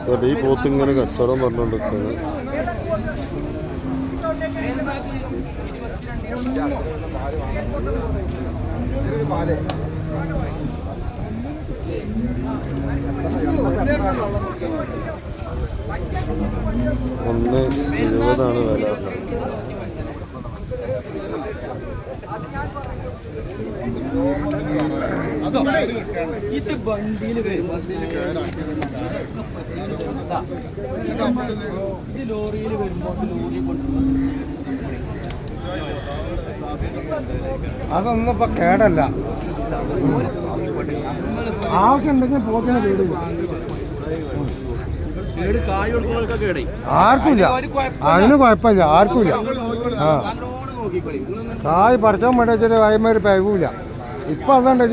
എന്നിട്ട് ഈ പോത്ത് ഇങ്ങനെ കച്ചവടം പറഞ്ഞുകൊണ്ടിരിക്കുന്നത് ഒന്ന് എഴുപതാണ് വില ഇത് വണ്ടിയിൽ വരും. ഇത് ലോറിയിൽ വരുമ്പോൾ ലോറി അതൊന്നും ഇപ്പൊ കേടല്ല. ആവശ്യമുണ്ടെങ്കിൽ പോത്തിന് കേടില്ല ആർക്കുമില്ല. അതിന് കുഴപ്പമില്ല. ആർക്കുമില്ല. ആ. കായ് പറിച്ചോ മേടിച്ചിട്ട് വെച്ചിട്ട് വൈകുന്നേരം പെകൂല ഇപ്പൊ അതുകൊണ്ട്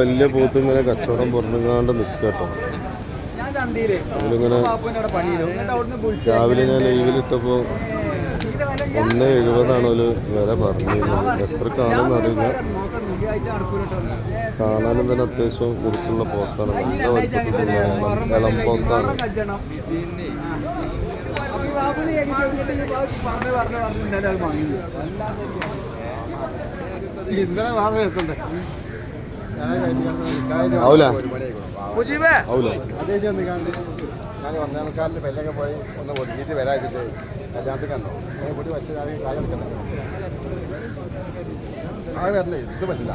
വലിയ പോത്ത് ഇങ്ങനെ കച്ചവടം പുറത്തുങ്ങാണ്ട് നിൽക്കട്ടോ അവരിങ്ങനെ അതിലിങ്ങനെ രാവിലെ ഞാൻ ലൈവിലിട്ടപ്പോൾ ഒന്ന് എഴുപതാണ് ഒരു വില പറഞ്ഞിരുന്നത്. എത്ര കാണുമെന്ന് അറിയില്ല. കാണാനും തന്നെ അത്യാവശ്യം കുറുക്കുള്ള പോത്താണ് നല്ല വലിപ്പത്തിലുള്ള ഇളം പോത്താണ് ഇന്നലെ വാങ്ങി രസമുണ്ട് ഞാൻ ഒന്നേ മുക്കാലിന് പെല്ലൊക്കെ പോയി ഒന്ന് ഒതുക്കിയിട്ട് വരാതിട്ട് കല്യാണത്തിൽ കണ്ടോ. അങ്ങനെ കൂടി വെച്ച് ഞാൻ കായ എടുക്കണ്ട. ആ വരണേ ഇത് പറ്റില്ല.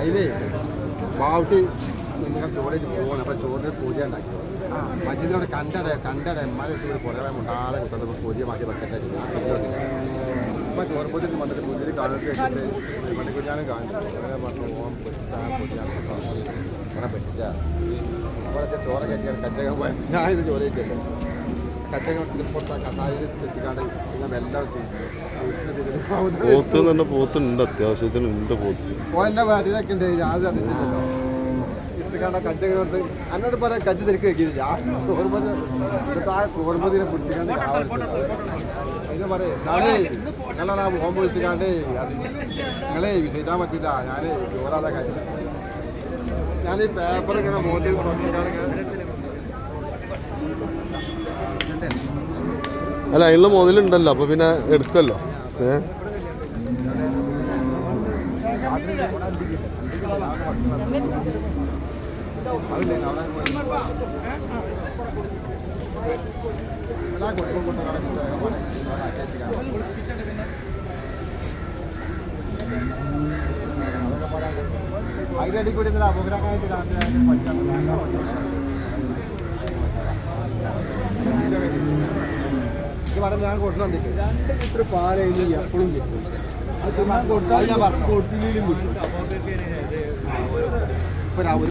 അതിലേ മാവട്ടി നിങ്ങൾ ചോറിൽ പോകണം അപ്പം ചോറിന് പൂജ ഉണ്ടാക്കി. മജിദിനോട് കണ്ടട കണ്ടട. എമ്മാരെ കുറേ ഉണ്ടാകെ മുണ്ടാതെ കുത്തുന്നത് പൂജ മാറ്റി വെക്കട്ടെ ചോറ് പൂജ വന്നിട്ട് പൂജയിൽ കാലത്ത് വെച്ചിട്ട് മണിക്കുഞ്ഞാനും കാണിച്ചു അങ്ങനെ പറഞ്ഞു ഓം പൊറ്റാൻ അങ്ങനെ പറ്റിച്ച. അപ്പോഴത്തെ ചോറ് കെട്ടിയാണ് കച്ചകം പോയ ഞാൻ ഇത് ചോറ് കെട്ടിയല്ലോ കച്ചകം പുറത്ത് കസാലിൽ വെച്ചിക്കാണ്ട് ചെയ്തു. പോത്ത് തന്നെ പോത്തുണ്ട് അത്യാവശ്യത്തിന് ഉണ്ട് പോത്ത്. ഓന്റെ വാട്ടിലൊക്കെ ഉണ്ട് ഞാൻ തന്നിട്ടില്ലല്ലോ ഇട്ടുകാണ്ട കച്ചകം എന്നോട് പറയാൻ കച്ച തിരിക്ക് വെക്കില്ല. ഞാൻ ചോർമതി ആ ചോർമതിനെ പിടിച്ചിക്കാണ്ട് അതിന് പറയേ നാളെ ഞങ്ങളാ ഹോം വിളിച്ചിക്കാണ്ട് നിങ്ങളെ ചെയ്താൻ പറ്റില്ല. ഞാൻ ചോറാതെ കാര്യം ഞാൻ ഈ പേപ്പർ ഇങ്ങനെ മോട്ടി അല്ല അതിനുള്ള മുതലുണ്ടല്ലോ അപ്പൊ പിന്നെ എടുക്കല്ലോ ഏ? അതിന്റെ അടി കൂടി ഇന്നലെ അപകടമായിട്ട് രാത്രി പഠിക്കാൻ ഇത് പറഞ്ഞ ഞാൻ കൊണ്ടുവന്നിട്ട് രണ്ട് ലിറ്റർ പാൽ കഴിഞ്ഞ് എപ്പോഴും കിട്ടും അത് കൊടുത്താൽ ഞാൻ. കൊടുത്തില്ലെങ്കിലും കിട്ടും ഇപ്പൊ